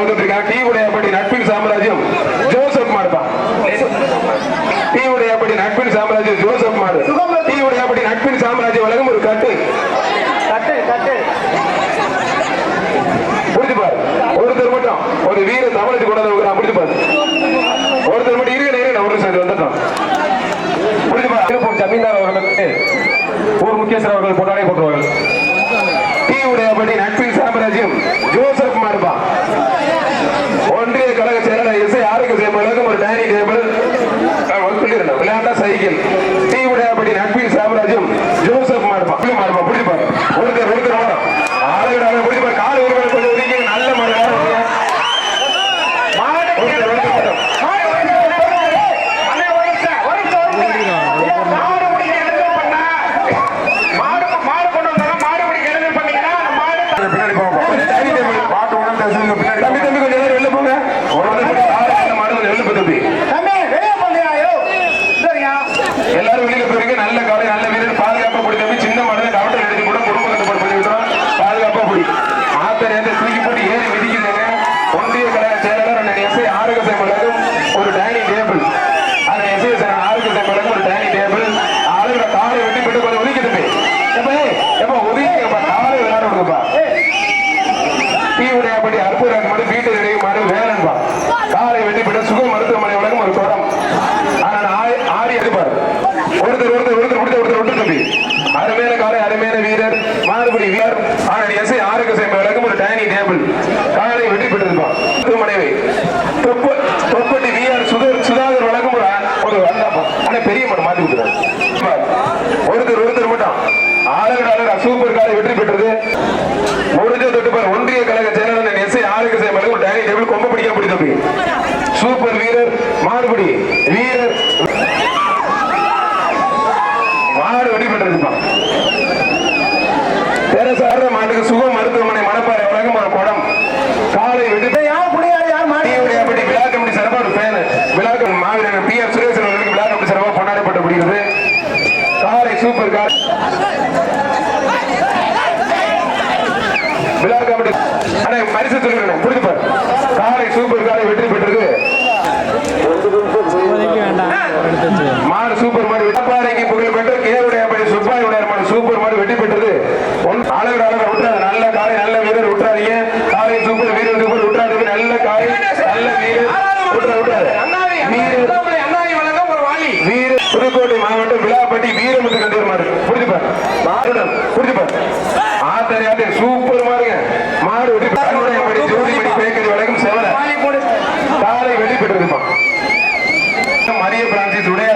வந்துருக்காங்க டீ உடையப்படி நட்பின் சாம்ராஜ்யம் ஜோசப் மாடுப்பா டீ உடையப்படி நட்பின் சாம்ராஜ்யம் ஜோசப் மாடு. டீ உடையப்படி நட்பின் சாம்ராஜ்யம் வழங்கும் ஒரு கட்டு. கட்டு கட்டு. புரிஞ்சு பாரு. ஒருத்தர் மட்டும் ஒரு வீர தமிழுக்கு கொண்டு வந்து புரிஞ்சு பாரு. ஒருத்தர் மட்டும் இருக்க நேரம் ஒரு சைடு வந்துட்டோம் புரிஞ்சு பாரு. திருப்பூர் ஜமீன்தார் அவர்களுக்கு முக்கியஸ்தர் அவர்கள் கொண்டாடி போட்டுருவார்கள். டீ உடையபடி நட்பின் சாம்ராஜ்யம் ஜோசப் மார்பா ஒன்றிய கழக இசை யாருக்கு சேமலுக்கும் ஒரு டைனிங் டேபிள் சொல்லியிருந்தேன் விளையாட்டா சைக்கிள் டீ உடையபடி நட்பின் சாம்ராஜ்யம் ஜோசப் மார்பா மார்பா புரிஞ்சு பாரு ஒருத்தர் ஒருத்தர் வரும் ஆளுகடாக புரிஞ்சு பாரு கால் ஒருவர் கொஞ்சம் ஒதுக்கி நல்ல மாடு மாடு ஒருத்தர் ஒருத்தர் மட்டும் மாடு ஓடிச்சு. அண்ணே ஓடிச்சு. ஓடிச்சு, ஓடிச்சு. ஏன் மாடு பிடிக்க எழுந்து பண்ணா? மாடு மாடு கொண்டு வந்தாங்க மாடு பிடிக்க எழுந்து பண்ணீங்கன்னா அந்த மாடு பின்னாடி போங்க டைனிங் டேபிள் பாட்டு ஒன்று பேசுங்க பின்னாடி தம்பி தம்பி கொஞ்சம் நேரம் வெளில போங்க ஒருத்தர் மட்டும் கால் நல்ல மாடு கொஞ்சம் வெளில போ தம்பி தம்பி வெளியே போங்கயா ஐயோ சரியா எல்லாரும் வெளியில போறீங்க நல்ல காலை நல்ல வீரர் பாதுகாப்பா பிடி தம்பி சின்ன மாடு கவுண்டர் எழுதி கூட குடும்பத்தை போட்டு பண்ணி விட்டுறோம் பாதுகாப்பா பிடி ஆத்தர் எந்த தூக்கி போட்டு ஏறி மிதிக்குதுங்க ஒன்றிய கழக செயலாளர் அண்ணன் எஸ்ஐ ஆரோக்கியத்தை ஒரு டைனிங் டேபிள் ஆனா மாத்தி கொடுத்துறாரு ஒருத்தர் ஒருத்தர் மட்டும். ஆளுநர் ஆளுநர் சூப்பர் காலை வெற்றி பெற்றது. முடிஞ்ச தொட்டு பாரு ஒன்றிய கழக செயலாளர் எஸ்ஐ ஆரோக்கிய சேவை ஒரு டைனிங் டேபிள் கொம்ப பிடிக்க பிடி சூப்பர் வீரர் மாறுபடி வீரர் மாடு வெடி பெற்றிருப்பான் தெரசார மாட்டுக்கு சுக மருத்துவமனை மணப்பாறை வழங்கும் ஒரு குடம் காலை வெடி யார் புடியாரு யார் மாடு அப்படி விழா கமிட்டி சிறப்பாக ஒரு பேனு விழா கமிட்டி மாவீரர் பி ஆர் சுரேசன் அவர்களுக்கு விழா கமிட்டி சிறப்பாக கொண்டாடப்படப்படுகிறது காலை சூப்பர் கார் விழா கமிட்டி அண்ணா பரிசு சொல்லுங்க புரிஞ்சு பாரு காலை சூப்பர் காலை வெற்றி பெற்றது மாடு சூப்பர் மாடு விடப்பாறைக்கு புகழ் பெற்று கேவுடைய படி சுப்பாய் உடையார் மாடு சூப்பர் மாடு வெற்றி பெற்றது. ஒன் அளவு அளவு விட்டுறாது நல்ல காலை நல்ல வீரர் விட்டுறாதீங்க காலை சூப்பர் வீரர் சூப்பர் விட்டுறாதீங்க நல்ல காலை நல்ல வீரர் விட்டுற விட்டுறாது அண்ணாவி வீரர் மாடு வெடி பேக்கரி வழக்கம் செவன காலை வெடி மரிய பிரான்சிஸ் உடைய